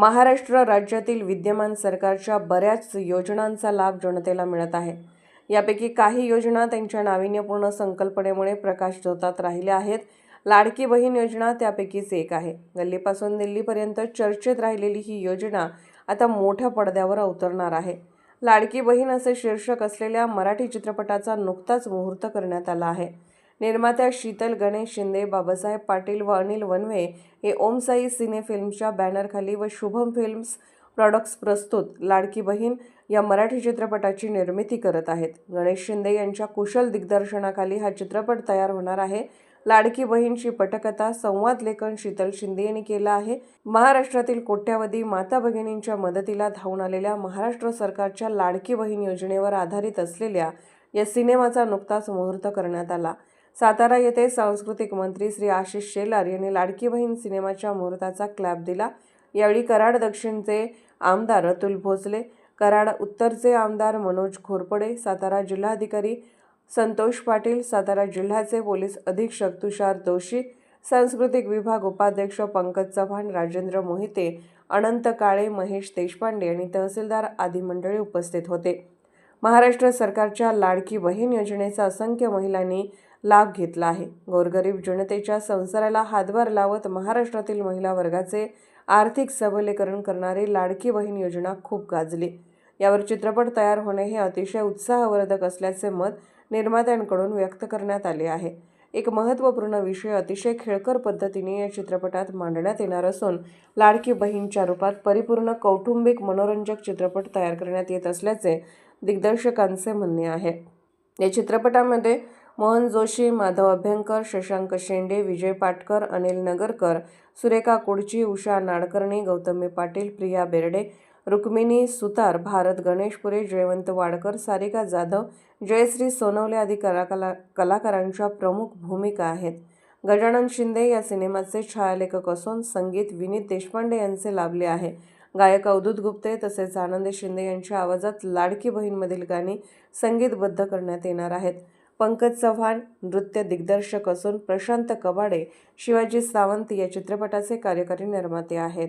महाराष्ट्र राज्यातील विद्यमान सरकारच्या बऱ्याच योजनांचा लाभ जनतेला मिळत आहे. यापैकी काही योजना त्यांच्या नाविन्यपूर्ण संकल्पनेमुळे प्रकाश जोतात राहिल्या आहेत. लाडकी बहीण योजना त्यापैकीच एक आहे. गल्लीपासून दिल्लीपर्यंत चर्चेत राहिलेली ही योजना आता मोठ्या पडद्यावर अवतरणार आहे. लाडकी बहीण असे शीर्षक असलेल्या मराठी चित्रपटाचा नुकताच मुहूर्त करण्यात आला आहे. निर्मात्या शीतल गणेश शिंदे बाबासाहेब पाटील व अनिल वनवे हे ओमसाई सिने फिल्म्सच्या बॅनरखाली व शुभम फिल्म्स प्रॉडक्ट्स प्रस्तुत लाडकी बहीण या मराठी चित्रपटाची निर्मिती करत आहेत. गणेश शिंदे यांच्या कुशल दिग्दर्शनाखाली हा चित्रपट तयार होणार आहे. लाडकी बहीणची पटकथा संवाद लेखन शीतल शिंदे यांनी केलं आहे. महाराष्ट्रातील कोट्यावधी माता भगिनींच्या मदतीला धावून आलेल्या महाराष्ट्र सरकारच्या लाडकी बहीण योजनेवर आधारित असलेल्या या सिनेमाचा नुकताच मुहूर्त करण्यात आला. सातारा येथे सांस्कृतिक मंत्री श्री आशिष शेलार यांनी लाडकी बहीण सिनेमाच्या मुहूर्ताचा क्लॅप दिला. यावेळी कराड दक्षिणचे आमदार अतुल भोसले कराड उत्तरचे आमदार मनोज घोरपडे सातारा जिल्हाधिकारी संतोष पाटील सातारा जिल्ह्याचे पोलीस अधीक्षक तुषार दोशी सांस्कृतिक विभाग उपाध्यक्ष पंकज चव्हाण राजेंद्र मोहिते अनंत काळे महेश देशपांडे आणि तहसीलदार आदी मंडळी उपस्थित होते. महाराष्ट्र सरकारच्या लाडकी बहीण योजनेचा असंख्य महिलांनी लाभ घेतला आहे. गोरगरीब जनतेच्या संसाराला हातभार लावत महाराष्ट्रातील महिला वर्गाचे आर्थिक सबलीकरण करणारी लाडकी बहीण योजना खूप गाजली. यावर चित्रपट तयार होणे हे अतिशय उत्साहवर्धक असल्याचे मत निर्मात्यांकडून व्यक्त करण्यात आले आहे. एक महत्त्वपूर्ण विषय अतिशय खेळकर पद्धतीने या चित्रपटात मांडण्यात येणार असून लाडकी बहीणच्या रूपात परिपूर्ण कौटुंबिक मनोरंजक चित्रपट तयार करण्यात येत असल्याचे दिग्दर्शकांचे म्हणणे आहे. या चित्रपटामध्ये मोहन जोशी माधव अभ्यंकर शशांक शेंडे विजय पाटकर अनिल नगरकर सुरेखा कुडची उषा नाडकर्णी गौतमी पाटील प्रिया बेर्डे रुक्मिणी सुतार भारत गणेशपुरे जयवंत वाडकर सारिका जाधव जयश्री सोनवले आदी कलाकला कलाकारांच्या प्रमुख भूमिका आहेत. गजानन शिंदे या सिनेमाचे छायालेखक असून संगीत विनीत देशपांडे यांचे लाभले आहे. गायक अवधूत गुप्ते तसेच आनंद शिंदे यांच्या आवाजात लाडकी बहीणमधील गाणी संगीतबद्ध करण्यात येणार आहेत. पंकज चव्हाण नृत्य दिग्दर्शक असून प्रशांत कबाडे शिवाजी सावंत या चित्रपटाचे कार्यकारी निर्माते आहेत.